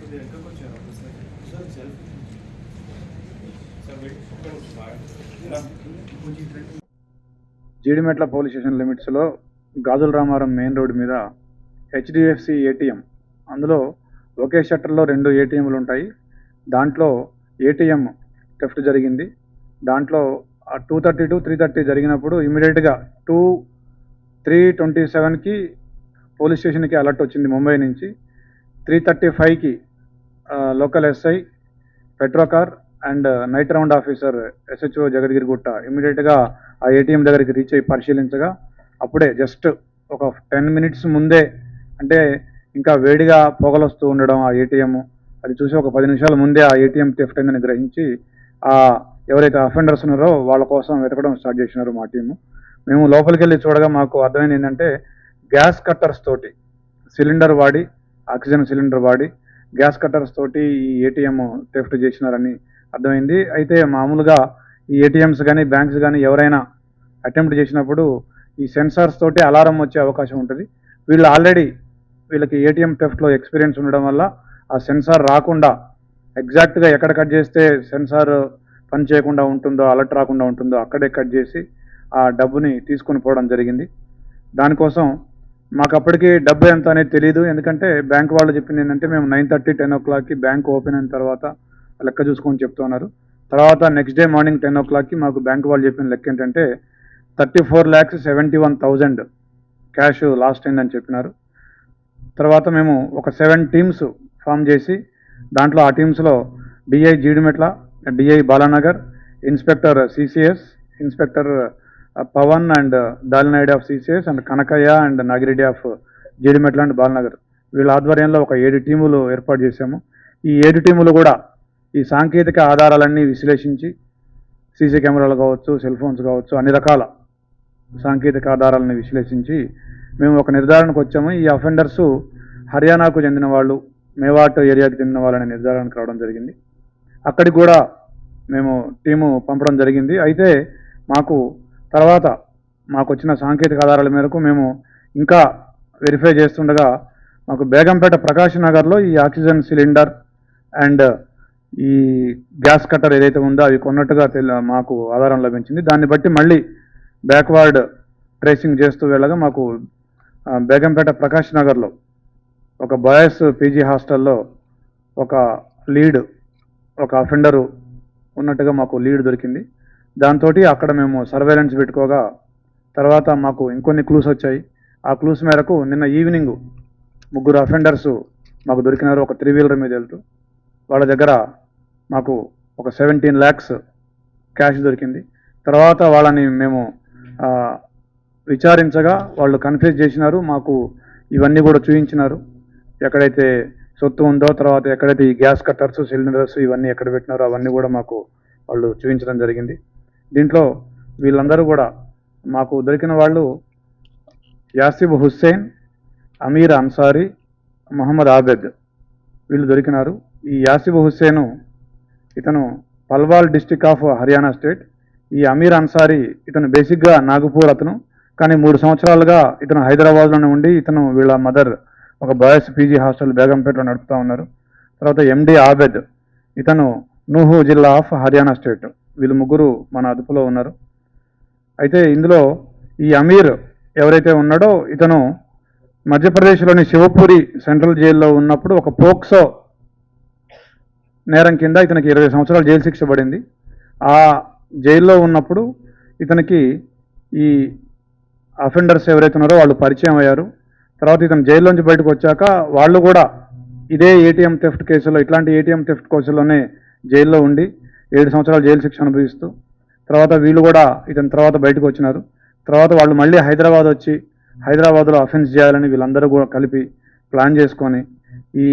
కొద్దిగా ఎక్కడికి వచ్చారు సార్ జీడిమెట్ల పోలీస్ స్టేషన్ లిమిట్స్లో గాజుల రామారం మెయిన్ రోడ్ మీద హెచ్డిఎఫ్సి ఏటీఎం అందులో ఒకే షట్టర్లో రెండు ఏటీఎంలు ఉంటాయి. దాంట్లో ఏటీఎం టెఫ్ట్ జరిగింది. దాంట్లో two thirty to three thirty జరిగినప్పుడు ఇమీడియట్గా టూ త్రీ ట్వంటీ సెవెన్కి పోలీస్ స్టేషన్కి అలర్ట్ వచ్చింది ముంబై నుంచి. త్రీ థర్టీ ఫైవ్కి local SI patrol car and night round officer SHO Jagadgirigutta ఇమీడియట్గా ఆ ఏటీఎం uh, దగ్గరికి రీచ్ అయ్యి పరిశీలించగా అప్పుడే జస్ట్ ఒక టెన్ మినిట్స్ ముందే అంటే ఇంకా వేడిగా పొగలొస్తూ ఉండడం ఆ ఏటీఎం అది చూసి ఒక పది నిమిషాల ముందే ఆ ఏటీఎం థెఫ్ట్ అయిందని గ్రహించి ఆ ఎవరైతే అఫెండర్స్ ఉన్నారో వాళ్ళ కోసం వెతకడం స్టార్ట్ చేసినారు మా టీము మేము లోపలికి వెళ్ళి చూడగా మాకు అర్థమైంది ఏంటంటే గ్యాస్ కట్టర్స్ తోటి సిలిండర్ వాడి ఆక్సిజన్ సిలిండర్ వాడి గ్యాస్ కట్టర్స్ తోటి ఈ ఏటీఎం టెఫ్ట్ చేసినారని అర్థమైంది. అయితే మామూలుగా ఈ ఏటీఎంస్ కానీ బ్యాంక్స్ కానీ ఎవరైనా అటెంప్ట్ చేసినప్పుడు ఈ సెన్సార్స్ తోటి అలారం వచ్చే అవకాశం ఉంటుంది. వీళ్ళు ఆల్రెడీ వీళ్ళకి ఏటీఎం టెఫ్ట్లో ఎక్స్పీరియన్స్ ఉండడం వల్ల ఆ సెన్సార్ రాకుండా ఎగ్జాక్ట్గా ఎక్కడ కట్ చేస్తే సెన్సార్ పని చేయకుండా ఉంటుందో అలర్ట్ రాకుండా ఉంటుందో అక్కడే కట్ చేసి ఆ డబ్బుని తీసుకొని పోవడం జరిగింది. దానికోసం మాకు అప్పటికి డబ్బు ఎంత అనేది తెలియదు ఎందుకంటే బ్యాంక్ వాళ్ళు చెప్పింది ఏంటంటే మేము నైన్ థర్టీ టెన్ ఓ క్లాక్కి బ్యాంక్ ఓపెన్ అయిన తర్వాత లెక్క చూసుకొని చెప్తున్నారు. తర్వాత నెక్స్ట్ డే మార్నింగ్ టెన్ ఓ క్లాక్కి మాకు బ్యాంక్ వాళ్ళు చెప్పిన లెక్క ఏంటంటే thirty four lakhs seventy one thousand cash lost అయిందని చెప్పినారు. తర్వాత మేము ఒక సెవెన్ టీమ్స్ ఫామ్ చేసి దాంట్లో ఆ టీమ్స్లో DI Jeedimetla DI Balanagar inspector CCS inspector Pavan and Dalinaidu of CCS and Kanakaiah and Nagireddy of Jeedimetla and Balanagar వీళ్ళ ఆధ్వర్యంలో ఒక ఏడు టీములు ఏర్పాటు చేశాము. ఈ ఏడు టీములు కూడా ఈ సాంకేతిక ఆధారాలన్నీ విశ్లేషించి సీసీ కెమెరాలు కావచ్చు సెల్ ఫోన్స్ కావచ్చు అన్ని రకాల సాంకేతిక ఆధారాలను విశ్లేషించి మేము ఒక నిర్ధారణకు వచ్చాము. ఈ అఫెండర్స్ హర్యానాకు చెందిన వాళ్ళు మేవాట్ ఏరియాకి చెందిన వాళ్ళని నిర్ధారణకు రావడం జరిగింది. అక్కడికి కూడా మేము టీము పంపడం జరిగింది. అయితే మాకు తర్వాత మాకు వచ్చిన సాంకేతిక ఆధారాల మేరకు మేము ఇంకా వెరిఫై చేస్తుండగా మాకు బేగంపేట ప్రకాష్ నగర్లో ఈ ఆక్సిజన్ సిలిండర్ అండ్ ఈ గ్యాస్ కట్టర్ ఏదైతే ఉందో అవి కొన్నట్టుగా మాకు ఆధారం లభించింది. దాన్ని బట్టి మళ్ళీ బ్యాక్వర్డ్ ట్రేసింగ్ చేస్తూ వెళ్ళగా మాకు బేగంపేట ప్రకాష్ నగర్లో ఒక బాయ్స్ పీజీ హాస్టల్లో ఒక లీడ్ ఒక అఫెండరు ఉన్నట్టుగా మాకు లీడ్ దొరికింది. దాంతో అక్కడ మేము సర్వేలెన్స్ పెట్టుకోగా తర్వాత మాకు ఇంకొన్ని క్లూస్ వచ్చాయి. ఆ క్లూస్ మేరకు నిన్న ఈవినింగ్ ముగ్గురు అఫెండర్స్ మాకు దొరికినారు ఒక త్రీ వీలర్ మీద వెళ్తూ. వాళ్ళ దగ్గర మాకు ఒక సెవెంటీన్ ల్యాక్స్ క్యాష్ దొరికింది. తర్వాత వాళ్ళని మేము విచారించగా వాళ్ళు కన్ఫ్యూజ్ చేసినారు మాకు ఇవన్నీ కూడా చూపించినారు ఎక్కడైతే సొత్తు ఉందో తర్వాత ఎక్కడైతే ఈ గ్యాస్ కట్టర్స్ సిలిండర్స్ ఇవన్నీ ఎక్కడ పెట్టినారో అవన్నీ కూడా మాకు వాళ్ళు చూపించడం జరిగింది. దీంట్లో వీళ్ళందరూ కూడా మాకు దొరికిన వాళ్ళు యాసిబ్ హుస్సేన్ అమీర్ అన్సారీ మహమ్మద్ ఆబెద్ వీళ్ళు దొరికినారు. ఈ యాసిబ్ హుస్సేను ఇతను Palwal district of Haryana state. ఈ అమీర్ అన్సారీ ఇతను బేసిక్గా నాగపూర్ అతను. కానీ మూడు సంవత్సరాలుగా ఇతను హైదరాబాద్లోనే ఉండి ఇతను వీళ్ళ మదర్ ఒక బాయ్స్ పీజీ హాస్టల్ బేగంపేటలో నడుపుతూ ఉన్నారు. తర్వాత ఎండి ఆబెద్ ఇతను నూహు జిల్లా ఆఫ్ హర్యానా స్టేట్. వీళ్ళు ముగ్గురు మన అదుపులో ఉన్నారు. అయితే ఇందులో ఈ అమీర్ ఎవరైతే ఉన్నాడో ఇతను మధ్యప్రదేశ్లోని శివపూరి సెంట్రల్ జైల్లో ఉన్నప్పుడు ఒక పోక్సో నేరం కింద ఇతనికి ఇరవై సంవత్సరాలు జైలు శిక్ష పడింది. ఆ జైల్లో ఉన్నప్పుడు ఇతనికి ఈ అఫెండర్స్ ఎవరైతే ఉన్నారో వాళ్ళు పరిచయం అయ్యారు. తర్వాత ఇతను జైల్లోంచి బయటకు వచ్చాక వాళ్ళు కూడా ఇదే ఏటీఎం థెఫ్ట్ కేసులో ఇట్లాంటి ఏటీఎం థెఫ్ట్ కేసులోనే జైల్లో ఉండి ఏడు సంవత్సరాలు జైలు శిక్ష అనుభవిస్తూ తర్వాత వీళ్ళు కూడా ఇతని తర్వాత బయటకు వచ్చినారు. తర్వాత వాళ్ళు మళ్ళీ హైదరాబాద్ వచ్చి హైదరాబాద్లో అఫెన్స్ చేయాలని వీళ్ళందరూ కూడా కలిపి ప్లాన్ చేసుకొని ఈ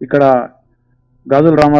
ఇక్కడ గాజుల రామారావు